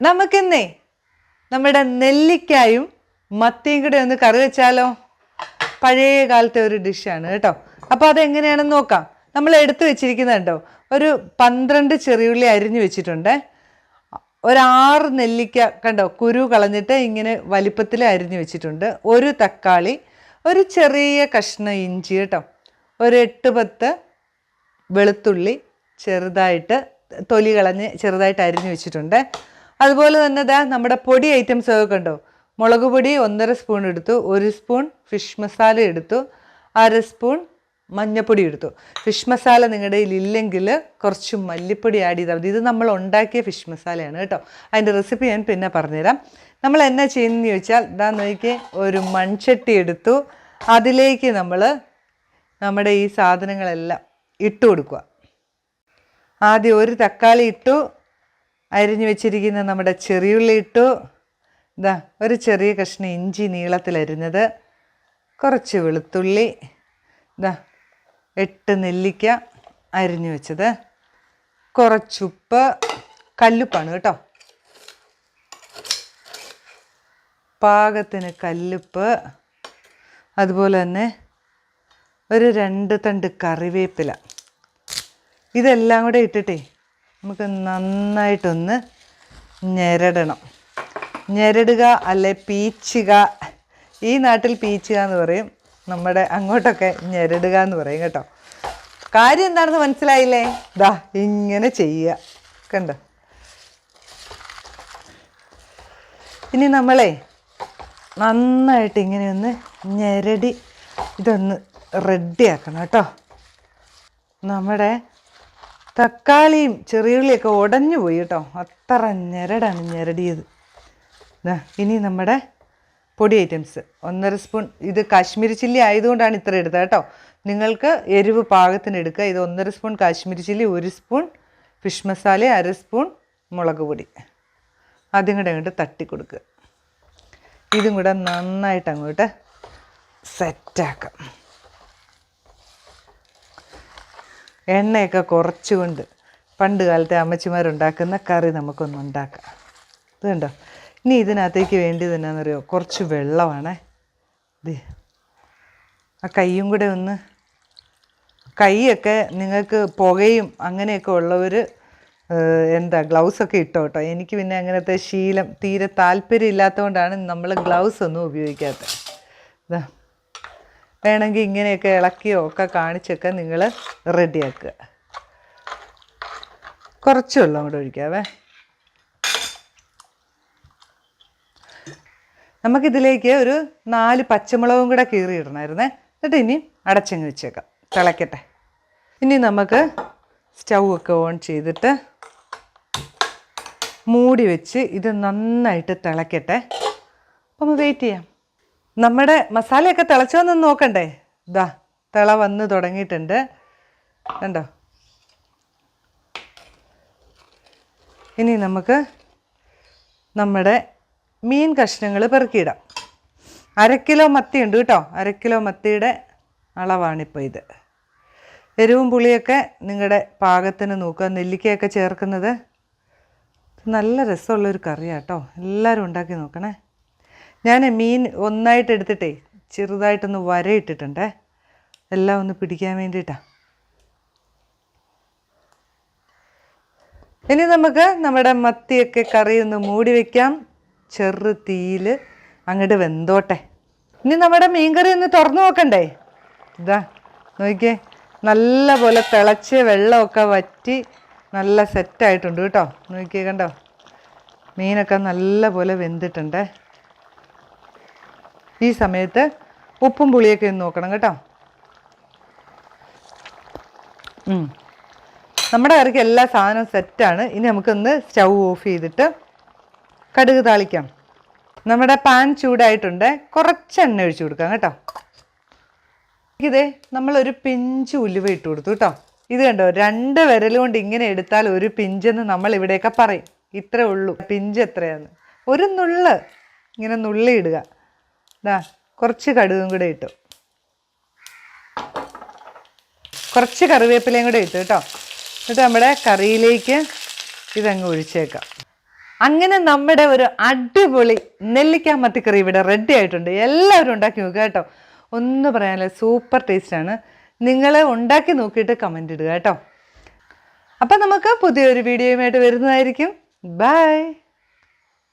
നമുക്കിന്നേ നമ്മുടെ നെല്ലിക്കായും മത്തിയും കൂടെ ഒന്ന് കറി വെച്ചാലോ? പഴയ കാലത്തെ ഒരു ഡിഷാണ് കേട്ടോ. അപ്പോൾ അതെങ്ങനെയാണെന്ന് നോക്കാം. നമ്മൾ എടുത്തു വെച്ചിരിക്കുന്നുണ്ടോ ഒരു പന്ത്രണ്ട് ചെറിയുള്ളി അരിഞ്ഞു വെച്ചിട്ടുണ്ട്. ഒരാറ് നെല്ലിക്ക കണ്ടോ കുരു കളഞ്ഞിട്ട് ഇങ്ങനെ വലിപ്പത്തിൽ അരിഞ്ഞു വെച്ചിട്ടുണ്ട്. ഒരു തക്കാളി ഒരു ചെറിയ കഷ്ണം ഇഞ്ചി കേട്ടോ. ഒരു എട്ട് പത്ത് വെളുത്തുള്ളി ചെറുതായിട്ട് തൊലി കളഞ്ഞ് ചെറുതായിട്ട് അരിഞ്ഞു വെച്ചിട്ടുണ്ട്. അതുപോലെ തന്നെ ദാ നമ്മുടെ പൊടി ഐറ്റംസ് ഒക്കെ കണ്ടോ? മുളക് പൊടി ഒന്നര സ്പൂൺ എടുത്തു ഒരു സ്പൂൺ ഫിഷ് മസാല എടുത്തു അര സ്പൂൺ മഞ്ഞപ്പൊടി എടുത്തു. ഫിഷ് മസാല നിങ്ങളുടെ കയ്യിൽ ഇല്ലെങ്കിൽ കുറച്ച് മല്ലിപ്പൊടി ആഡ് ചെയ്താൽ മതി. ഇത് നമ്മൾ ഉണ്ടാക്കിയ ഫിഷ് മസാലയാണ് കേട്ടോ. അതിന്റെ റെസിപ്പി ഞാൻ പിന്നെ പറഞ്ഞുതരാം. നമ്മൾ എന്നാ ചെയ്യുന്നതെന്ന് ചോദിച്ചാൽ ഇതാ നോക്കി ഒരു മൺചട്ടി എടുത്തു. അതിലേക്ക് നമ്മൾ നമ്മുടെ ഈ സാധനങ്ങളെല്ലാം ഇട്ട് കൊടുക്കുക. ആദ്യം ഒരു തക്കാളി ഇട്ടു അരിഞ്ഞു വെച്ചിരിക്കുന്ന നമ്മുടെ ചെറിയുള്ളി ഇട്ടു. ഇതാ ഒരു ചെറിയ കഷ്ണം ഇഞ്ചി നീളത്തിൽ അരിഞ്ഞത്. കുറച്ച് വെളുത്തുള്ളി. ഇതാ എട്ട് നെല്ലിക്ക അരിഞ്ഞു വെച്ചത്. കുറച്ചുപ്പ് കല്ലുപ്പാണ് കേട്ടോ. പാകത്തിന് കല്ലുപ്പ്. അതുപോലെ തന്നെ ഒരു രണ്ട് തണ്ട് കറിവേപ്പില. ഇതെല്ലാം കൂടെ ഇട്ടിട്ടേ നമുക്ക് നന്നായിട്ടൊന്ന് ഞെരടണം. ഞെരടുക അല്ലെ പീച്ചുക. ഈ നാട്ടിൽ പീച്ചുക എന്ന് പറയും. നമ്മുടെ അങ്ങോട്ടൊക്കെ ഞെരടുക എന്ന് പറയും കേട്ടോ. കാര്യം എന്താണെന്ന് മനസ്സിലായില്ലേ? ദാ ഇങ്ങനെ ചെയ്യുക. കണ്ടോ? ഇനി നമ്മളെ നന്നായിട്ട് ഇങ്ങനെ ഒന്ന് ഞെരടി ഇതൊന്ന് റെഡിയാക്കണം കേട്ടോ. നമ്മുടെ തക്കാളിയും ചെറിയുള്ളിയൊക്കെ ഉടഞ്ഞു പോയി കേട്ടോ. അത്ര ഞെരടാണ് ഞെരടിയത്. ഇനി നമ്മുടെ പൊടി ഐറ്റംസ്. ഒന്നര സ്പൂൺ. ഇത് കാശ്മീരി ചില്ലി ആയതുകൊണ്ടാണ് ഇത്ര എടുത്തത് കേട്ടോ. നിങ്ങൾക്ക് എരിവ് പാകത്തിന് എടുക്കുക. ഇത് ഒന്നര സ്പൂൺ കാശ്മീരി ചില്ലി ഒരു സ്പൂൺ ഫിഷ് മസാല അര സ്പൂൺ മുളക് പൊടി. അതും കൂടെ അങ്ങോട്ട് തട്ടി കൊടുക്കുക. ഇതും കൂടെ നന്നായിട്ട് അങ്ങോട്ട് സെറ്റാക്കാം എണ്ണയൊക്കെ കുറച്ചുകൊണ്ട് പണ്ട് കാലത്തെ അമ്മച്ചിമാരുണ്ടാക്കുന്ന കറി നമുക്കൊന്ന് ഉണ്ടാക്കാം. ഇത് കണ്ടോ? ഇനി ഇതിനകത്തേക്ക് വേണ്ടി തന്നെയാണെന്ന് അറിയോ കുറച്ച് വെള്ളമാണേ. ഇത് ആ കൈയും കൂടെ ഒന്ന് കൈയൊക്കെ നിങ്ങൾക്ക് പുകയും അങ്ങനെയൊക്കെ ഉള്ളവർ എന്താ ഗ്ലൗസ് ഒക്കെ ഇട്ടോ കേട്ടോ എനിക്ക് പിന്നെ അങ്ങനത്തെ ശീലം തീരെ താല്പര്യം ഇല്ലാത്തതുകൊണ്ടാണ് നമ്മൾ ഗ്ലൗസ് ഒന്നും ഉപയോഗിക്കാത്തത്. ഇതാ വേണമെങ്കിൽ ഇങ്ങനെയൊക്കെ ഇളക്കിയോ ഒക്കെ കാണിച്ചൊക്കെ നിങ്ങൾ റെഡിയാക്കുക. കുറച്ച് വെള്ളം കൂടെ ഒഴിക്കാവേ. നമുക്കിതിലേക്ക് ഒരു നാല് പച്ചമുളകും കൂടെ കീറിയിടണമായിരുന്നേ. എന്നിട്ട് ഇനി അടച്ചങ്ങ് വെച്ചേക്കാം. തിളയ്ക്കട്ടെ ഇനി നമുക്ക് സ്റ്റൗ ഒക്കെ ഓൺ ചെയ്തിട്ട് മൂടി വെച്ച് ഇത് നന്നായിട്ട് തിളയ്ക്കട്ടെ അപ്പം വെയിറ്റ് ചെയ്യാം. നമ്മുടെ മസാലയൊക്കെ തിളച്ചു തിളച്ചോന്ന് നോക്കണ്ടേ? ഇതാ തിള വന്ന് തുടങ്ങിയിട്ടുണ്ട്. കണ്ടോ? ഇനി നമുക്ക് നമ്മുടെ മീൻ കഷ്ണങ്ങൾ പെറുക്കിയിടാം. അര കിലോ മത്തി ഉണ്ട് കേട്ടോ. അര കിലോ മത്തിയുടെ അളവാണിപ്പോൾ ഇത്. എരിവും പുളിയൊക്കെ നിങ്ങളുടെ പാകത്തിന് നോക്കുക. നെല്ലിക്കയൊക്കെ ചേർക്കുന്നത്. നല്ല രസമുള്ളൊരു കറിയാട്ടോ. എല്ലാവരും ഉണ്ടാക്കി നോക്കണേ. ഞാൻ മീൻ ഒന്നായിട്ട് എടുത്തിട്ടേ ചെറുതായിട്ടൊന്ന് വരയിട്ടിട്ടുണ്ടേ. എല്ലാം ഒന്ന് പിടിക്കാൻ വേണ്ടിയിട്ടാണ് ഇനി നമുക്ക് നമ്മുടെ മത്തിയൊക്കെ കറി ഒന്ന് മൂടി വയ്ക്കാം ചെറു തീയിൽ അങ്ങോട്ട് വെന്തോട്ടെ. ഇനി നമ്മുടെ മീൻകറി ഒന്ന് തുറന്നു നോക്കണ്ടേ? ഇതാ നോക്കിയേ. നല്ല പോലെ തിളച്ച് വെള്ളമൊക്കെ വറ്റി നല്ല സെറ്റായിട്ടുണ്ട് കേട്ടോ. നോക്കിയേ കണ്ടോ? മീനൊക്കെ നല്ല പോലെ വെന്തിട്ടുണ്ട്. ഈ സമയത്ത് ഉപ്പും പുളിയൊക്കെ ഒന്ന് നോക്കണം കേട്ടോ. നമ്മുടെ കറിക്ക് എല്ലാ സാധനവും സെറ്റാണ് ഇനി നമുക്കൊന്ന് സ്റ്റൗ ഓഫ് ചെയ്തിട്ട് കടുക് താളിക്കാം. നമ്മുടെ പാൻ ചൂടായിട്ടുണ്ട്. കുറച്ച് എണ്ണ ഒഴിച്ചു കൊടുക്കാം കേട്ടോ. ഇതേ നമ്മളൊരു പിഞ്ച് ഉലുവ ഇട്ട് കൊടുത്തു കേട്ടോ. ഇത് കണ്ടോ? രണ്ട് വിരൽ കൊണ്ട് ഇങ്ങനെ എടുത്താൽ ഒരു പിഞ്ചെന്ന് നമ്മൾ ഇവിടെയൊക്കെ പറയും. ഇത്രേ ഉള്ളൂ. പിഞ്ച് എത്രയാന്ന്. ഒരു നുള്ള്. ഇങ്ങനെ നുള്ളി ഇതാ കുറച്ച് കടുകും കൂടെ ഇട്ടു. കുറച്ച് കറിവേപ്പിലയും കൂടെ ഇട്ടു കേട്ടോ. എന്നിട്ട് നമ്മുടെ കറിയിലേക്ക് ഇതങ്ങ് ഒഴിച്ചേക്കാം. അങ്ങനെ നമ്മുടെ ഒരു അടിപൊളി നെല്ലിക്ക മത്തിക്കറി ഇവിടെ റെഡി ആയിട്ടുണ്ട്. എല്ലാവരും ഉണ്ടാക്കി നോക്കുക കേട്ടോ. ഒന്ന് പറയാനില്ല സൂപ്പർ ടേസ്റ്റാണ് നിങ്ങൾ ഉണ്ടാക്കി നോക്കിയിട്ട് കമന്റ് ഇടുക കേട്ടോ. അപ്പം നമുക്ക് പുതിയൊരു വീഡിയോയുമായിട്ട് വരുന്നതായിരിക്കും. ബൈ